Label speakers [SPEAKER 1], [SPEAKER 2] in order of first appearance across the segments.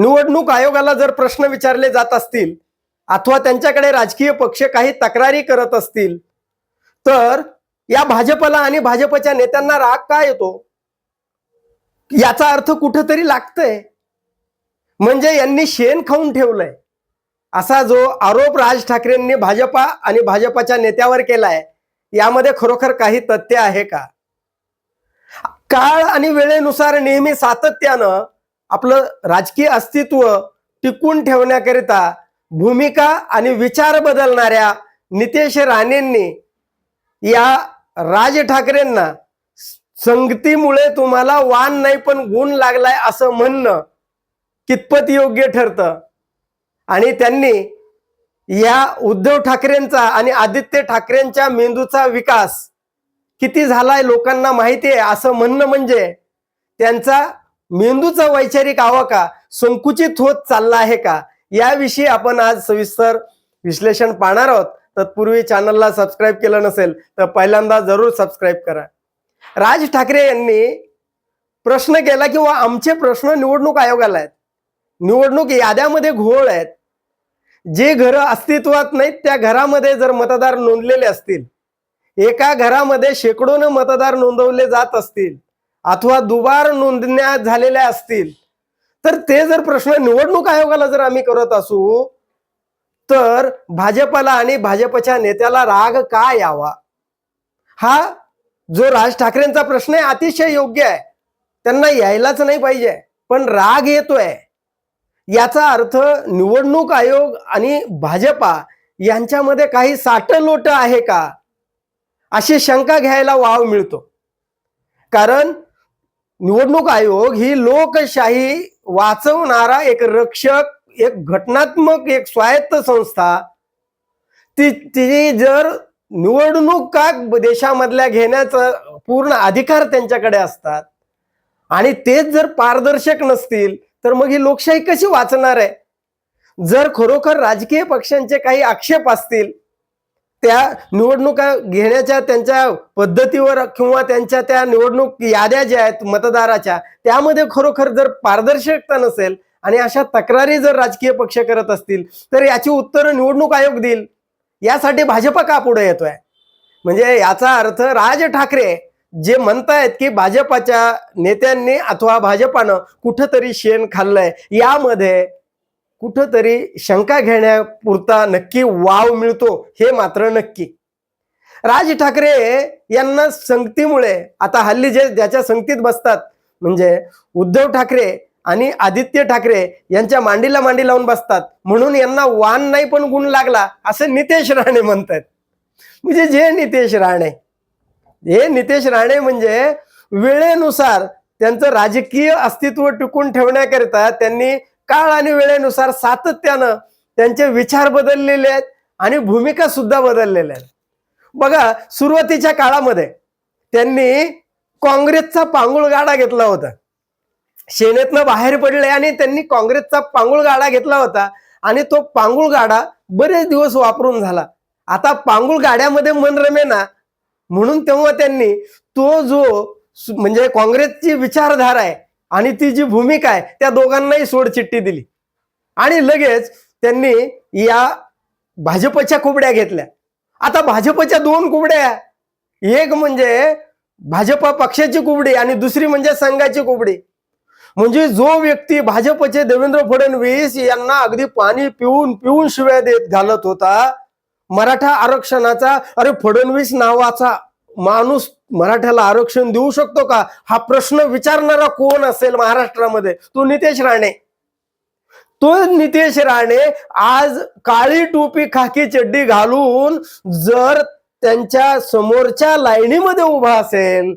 [SPEAKER 1] निवडणूक आयोगाला जर प्रश्न विचारले जात असतील अथवा त्यांच्याकडे राजकीय पक्ष काही तक्रारी करत असतील तर या भाजपला आणि भाजपच्या नेत्यांना राग का येतो? याचा अर्थ कुठंतरी लागतंय. म्हणजे यांनी शेण खाऊन ठेवलंय. असा जो आरोप राज ठाकरेंनी भाजपा आणि भाजपाच्या नेत्यावर केलाय यामध्ये खरोखर काही तथ्य आहे का? काळ आणि वेळेनुसार नेहमी सातत्यानं आपलं राजकीय अस्तित्व टिकून ठेवण्याकरिता भूमिका आणि विचार बदलणाऱ्या नितेश राणेंनी या राज ठाकरेंना संगतीमुळे तुम्हाला वान नाही पण गुण लागलाय असं म्हणणं कितपत योग्य ठरतं? आणि त्यांनी या उद्धव ठाकरेंचा आणि आदित्य ठाकरेंच्या मेंदूचा विकास किती झालाय लोकांना माहिती आहे असं म्हणणं म्हणजे त्यांचा मेंदूचा वैचारिक आवाका संकुचित होत चालला आहे का? याविषयी आपण आज सविस्तर विश्लेषण पाहणार आहोत. तत्पूर्वी चॅनलला सबस्क्राईब केलं नसेल तर पहिल्यांदा जरूर सबस्क्राईब करा. राज ठाकरे यांनी प्रश्न केला किंवा आमचे प्रश्न निवडणूक आयोगाला आहेत. निवडणूक याद्यामध्ये घोळ आहेत. जे घरं अस्तित्वात नाहीत त्या घरामध्ये जर मतदार नोंदलेले असतील एका घरामध्ये शेकडोनं मतदार नोंदवले जात असतील अथवा दुबार नोंदण्या झालेल्या असतील. तर ते जर प्रश्न निवडणूक आयोगाला जर आम्ही करत असू तर भाजपला आणि भाजपच्या नेत्याला राग का यावा? हा जो राज ठाकरेंचा प्रश्न आहे अतिशय योग्य आहे. त्यांना यायलाच नाही पाहिजे. पण राग येतोय. याचा अर्थ निवडणूक आयोग आणि भाजपा यांच्यामध्ये काही साठलोट आहे का? अशी शंका घ्यायला वाव मिळतो. कारण निवडणूक आयोग ही लोकशाही वाचवणारा एक रक्षक एक घटनात्मक एक स्वायत्त संस्था. ती ती जर निवडणुका देशामधल्या घेण्याचा पूर्ण अधिकार त्यांच्याकडे असतात आणि तेच जर पारदर्शक नसतील तर मग ही लोकशाही कशी वाचणार आहे? जर खरोखर राजकीय पक्षांचे काही आक्षेप असतील त्या निवडणुका घेण्याच्या त्यांच्या पद्धतीवर किंवा त्यांच्या त्या निवडणूक याद्या ज्या आहेत मतदाराच्या त्यामध्ये खरोखर जर पारदर्शकता नसेल आणि अशा तक्रारी जर राजकीय पक्ष करत असतील तर याची उत्तरं निवडणूक आयोग देईल. यासाठी भाजपा का पुढे येतोय? म्हणजे याचा अर्थ राज ठाकरे जे म्हणतायत की भाजपाच्या नेत्यांनी अथवा भाजपानं कुठंतरी शेण खाल्लंय यामध्ये कुठंतरी शंका घेण्यापुरता नक्की वाव मिळतो हे मात्र नक्की. राज ठाकरे यांना संगतीमुळे आता हल्ली जे ज्याच्या संगतीत बसतात म्हणजे उद्धव ठाकरे आणि आदित्य ठाकरे यांच्या मांडीला मांडी लावून बसतात म्हणून यांना वान नाही पण गुण लागला असं नितेश राणे म्हणतात म्हणजे जे नितेश राणे हे नितेश राणे म्हणजे वेळेनुसार त्यांचं राजकीय अस्तित्व टिकून ठेवण्याकरिता त्यांनी काळ आणि वेळेनुसार सातत्यानं त्यांचे विचार बदललेले आहेत आणि भूमिका सुद्धा बदललेल्या आहेत. बघा सुरुवातीच्या काळामध्ये त्यांनी काँग्रेसचा पांगुळ गाडा घेतला होता. सेनेतनं बाहेर पडले आणि त्यांनी काँग्रेसचा पांगुळ गाडा घेतला होता आणि तो पांगुळ गाडा बरेच दिवस वापरून झाला. आता पांगुळ गाड्यामध्ये मन रमेना म्हणून तेव्हा त्यांनी तो जो म्हणजे काँग्रेसची विचारधारा आहे आणि ती जी भूमिका आहे त्या दोघांनाही सोडचिठ्ठी दिली. आणि लगेच त्यांनी या भाजपच्या कुबड्या घेतल्या. आता भाजपच्या दोन कुबड्या एक म्हणजे भाजप पक्षाची कुबडी आणि दुसरी म्हणजे संघाची कुबडी. म्हणजे जो व्यक्ती भाजपचे देवेंद्र फडणवीस यांना अगदी पाणी पिऊन पिऊन शिव्या देत घालत होता मराठा आरक्षणाचा अरे फडणवीस नावाचा माणूस मराठ्याला आरक्षण देऊ शकतो का? हा प्रश्न विचारणारा कोण असेल महाराष्ट्रामध्ये? तो नितेश राणे. तो नितेश राणे आज काळी टोपी खाकी चड्डी घालून जर त्यांच्या समोरच्या लाईनीमध्ये उभा असेल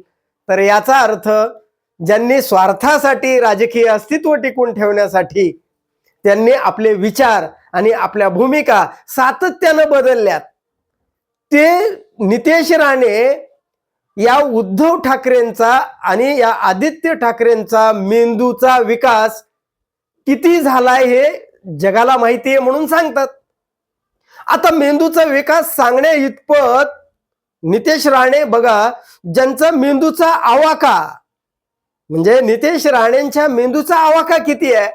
[SPEAKER 1] तर याचा अर्थ ज्यांनी स्वार्थासाठी राजकीय अस्तित्व टिकून ठेवण्यासाठी त्यांनी आपले विचार आणि आपल्या भूमिका सातत्यानं बदलल्यात. ते नितेश राणे या उद्धव ठाकरेंचा आणि या आदित्य ठाकरेंचा मेंदूचा विकास किती झालाय हे जगाला माहिती आहे म्हणून सांगतात. आता मेंदूचा विकास सांगण्या इतपत नितेश राणे बघा ज्यांचा मेंदूचा आवाका म्हणजे नितेश राणेंच्या मेंदूचा आवाका किती आहे?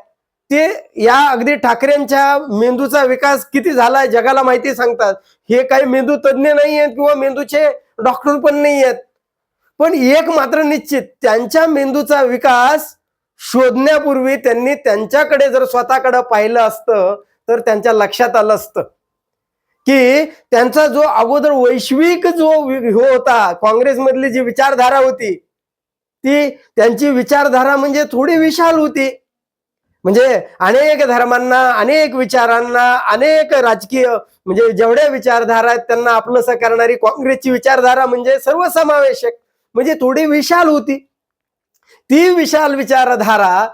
[SPEAKER 1] ते या अगदी ठाकरेंच्या मेंदूचा विकास किती झालाय जगाला माहिती सांगतात. हे काही मेंदू तज्ज्ञ नाही आहेत किंवा मेंदूचे डॉक्टर पण नाही आहेत पण एक मात्र निश्चित त्यांच्या मेंदूचा विकास शोधण्यापूर्वी त्यांनी त्यांच्याकडे जर स्वतःकडे पाहिलं असतं तर त्यांच्या लक्षात आलं असतं. की त्यांचा जो अगोदर वैश्विक जो हो होता काँग्रेसमधली जी विचारधारा होती ती त्यांची विचारधारा म्हणजे थोडी विशाल होती. म्हणजे अनेक धर्मांना अनेक विचारांना अनेक राजकीय म्हणजे जेवढ्या विचारधारा आहेत त्यांना आपलंसं करणारी काँग्रेसची विचारधारा म्हणजे सर्वसमावेशक. म्हणजे थोडी विशाल होती. ती विशाल विचारधारा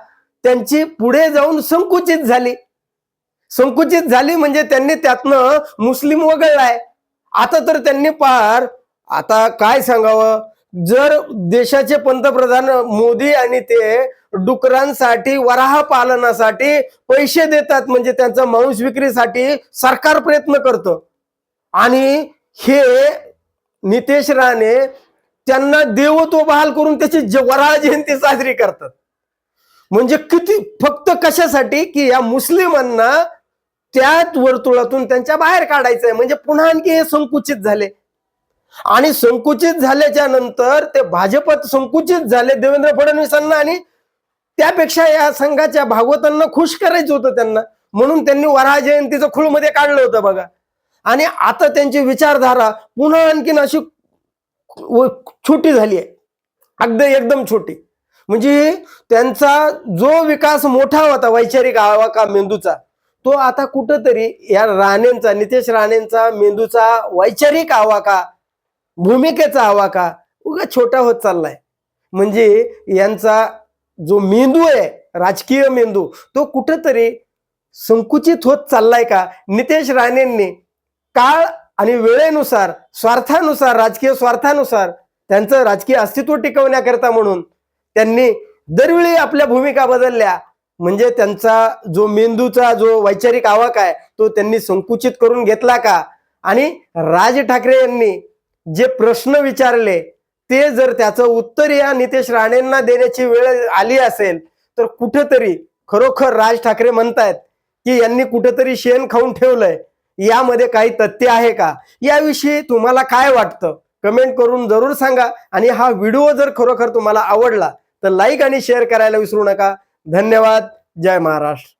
[SPEAKER 1] त्यांची पुढे जाऊन संकुचित झाली. संकुचित झाली म्हणजे त्यांनी त्यातनं मुस्लिम वगळलाय. आता तर त्यांनी पार आता काय सांगावं? जर देशाचे पंतप्रधान मोदी आणि ते डुकरांसाठी वराह पालनासाठी पैसे देतात म्हणजे त्यांचं मांस विक्रीसाठी सरकार प्रयत्न करतं. आणि हे नितेश राणे त्यांना देवत्व बहाल करून त्याची ज- वराह जयंती साजरी करतात. म्हणजे किती फक्त कशासाठी? की या मुस्लिमांना त्याच वर्तुळातून त्यांच्या बाहेर काढायचंय. म्हणजे पुन्हा आणखी हे संकुचित झाले. आणि संकुचित झाल्याच्यानंतर ते भाजपात संकुचित झाले देवेंद्र फडणवीसांना आणि त्यापेक्षा या संघाच्या भागवतांना खुश करायचं होतं त्यांना. म्हणून त्यांनी वराह जयंतीचं खुळमध्ये काढलं होतं बघा. आणि आता त्यांची विचारधारा पुन्हा आणखीन अशी छोटी झाली आहे. अगदी एकदम छोटी. म्हणजे त्यांचा जो विकास मोठा होता वैचारिक आवाका मेंदूचा तो आता कुठंतरी या राणेंचा नितेश राणेंचा मेंदूचा वैचारिक आवाका भूमिकेचा आवाका उगा छोटा होत चाललाय. म्हणजे यांचा जो मेंदू आहे राजकीय मेंदू तो कुठंतरी संकुचित होत चाललाय का? नितेश राणेंनी काळ आणि वेळेनुसार स्वार्थानुसार राजकीय स्वार्थानुसार त्यांचं राजकीय अस्तित्व टिकवण्याकरता म्हणून त्यांनी दरवेळी आपल्या भूमिका बदलल्या. म्हणजे त्यांचा जो मेंदूचा जो वैचारिक आवाक आहे तो त्यांनी संकुचित करून घेतला का? आणि राज ठाकरे यांनी जे प्रश्न विचारले ते जर त्याचं उत्तर या नितेश राणेंना देण्याची वेळ आली असेल तर कुठंतरी खरोखर राज ठाकरे म्हणतायत की यांनी कुठंतरी शेण खाऊन ठेवलंय. यामध्ये काही तथ्य आहे का? याविषयी तुम्हाला काय वाटतं? कमेंट करून जरूर सांगा. आणि हा व्हिडिओ जर खरोखर तुम्हाला आवडला तर लाईक आणि शेअर करायला विसरू नका. धन्यवाद. जय महाराष्ट्र.